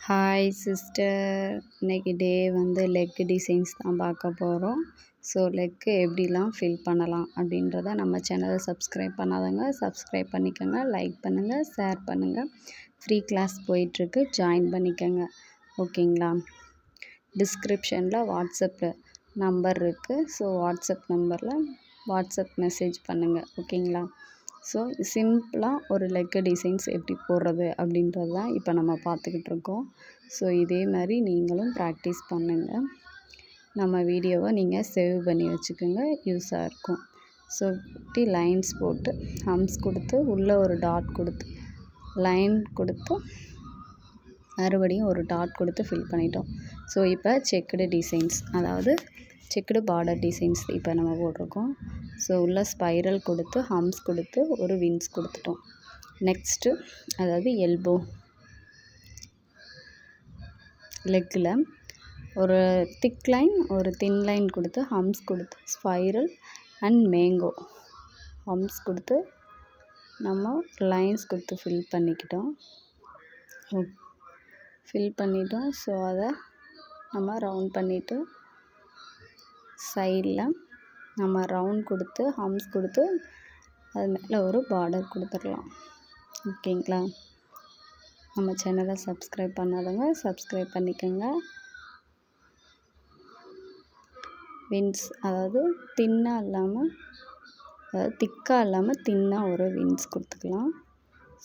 Hi sister இன்னைக்கு டே வந்து leg designs தான் பார்க்க போகிறோம் ஸோ லெக்கு எப்படிலாம் ஃபில் பண்ணலாம் அப்படின்றத நம்ம சேனலை சப்ஸ்கிரைப் பண்ணாதவங்க சப்ஸ்கிரைப் பண்ணிக்கோங்க லைக் பண்ணுங்கள் ஷேர் பண்ணுங்கள் ஃப்ரீ கிளாஸ் போயிட்டுருக்கு. ஜாயின் பண்ணிக்கோங்க. ஓகேங்களா? டிஸ்கிரிப்ஷனில் வாட்ஸ்அப்பில் நம்பர் இருக்குது ஸோ வாட்ஸ்அப் நம்பரில் வாட்ஸ்அப் மெசேஜ் பண்ணுங்கள் ஓகேங்களா? ஸோ சிம்பிளாக ஒரு லெக்கு டிசைன்ஸ் எப்படி போடுறது அப்படின்றது தான் இப்போ நம்ம பார்த்துக்கிட்டு இருக்கோம். ஸோ இதே மாதிரி நீங்களும் ப்ராக்டிஸ் பண்ணுங்கள் நம்ம வீடியோவை நீங்கள் சேவ் பண்ணி வச்சுக்கோங்க. யூஸாக இருக்கும். ஸோ இப்படி லைன்ஸ் போட்டு ஹம்ஸ் கொடுத்து உள்ளே ஒரு டாட் கொடுத்து லைன் கொடுத்து மறுபடியும் ஒரு டாட் கொடுத்து ஃபில் பண்ணிட்டோம். ஸோ இப்போ செக்குடு டிசைன்ஸ் அதாவது செக்குடு பார்டர் டிசைன்ஸ் இப்போ நம்ம போட்டிருக்கோம். ஸோ உள்ள ஸ்பைரல் கொடுத்து ஹம்ஸ் கொடுத்து ஒரு வின்ஸ் கொடுத்துட்டோம். நெக்ஸ்ட்டு அதாவது எல்போ லெக்கில் ஒரு திக் லைன் ஒரு தின் லைன் கொடுத்து ஹம்ஸ் கொடுத்து ஸ்பைரல் அண்ட் மேங்கோ ஹம்ஸ் கொடுத்து நம்ம லைன்ஸ் கொடுத்து ஃபில் பண்ணிக்கிட்டோம். ஃபில் பண்ணிட்டோம். ஸோ அதை நம்ம ரவுண்ட் பண்ணிவிட்டு சைடில் நம்ம ரவுண்ட் கொடுத்து ஹம்ஸ் கொடுத்து அது மேலே ஒரு பார்டர் கொடுத்துடலாம். ஓகேங்களா நம்ம சேனலை சப்ஸ்கிரைப் பண்ணாதவங்க சப்ஸ்கிரைப் பண்ணிக்கோங்க. வின்ஸ் அதாவது தின்னாக இல்லாமல் அதாவது திக்காக இல்லாமல் தின்னாக ஒரு வின்ஸ் கொடுத்துக்கலாம்.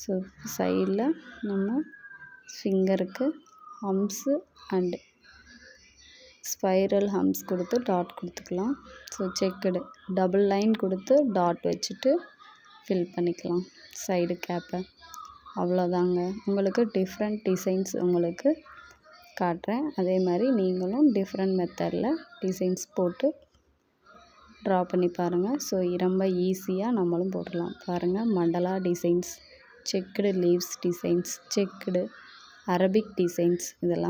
ஸோ சைடில் நம்ம ஃபிங்கருக்கு ஹம்ஸு அண்டு ஸ்பைரல் ஹம்ஸ் கொடுத்து டாட் கொடுத்துக்கலாம். ஸோ செக்குடு டபுள் லைன் கொடுத்து டாட் வச்சுட்டு ஃபில் பண்ணிக்கலாம். சைடு கேப்பை அவ்வளோதாங்க. உங்களுக்கு டிஃப்ரெண்ட் டிசைன்ஸ் உங்களுக்கு காட்டுறேன். அதே மாதிரி நீங்களும் டிஃப்ரெண்ட் மெத்தடில் டிசைன்ஸ் போட்டு ட்ரா பண்ணி பாருங்கள் ஸோ ரொம்ப ஈஸியாக நம்மளும் போடலாம். பாருங்கள் mandala designs checked leaves designs checked Arabic designs இதெல்லாம்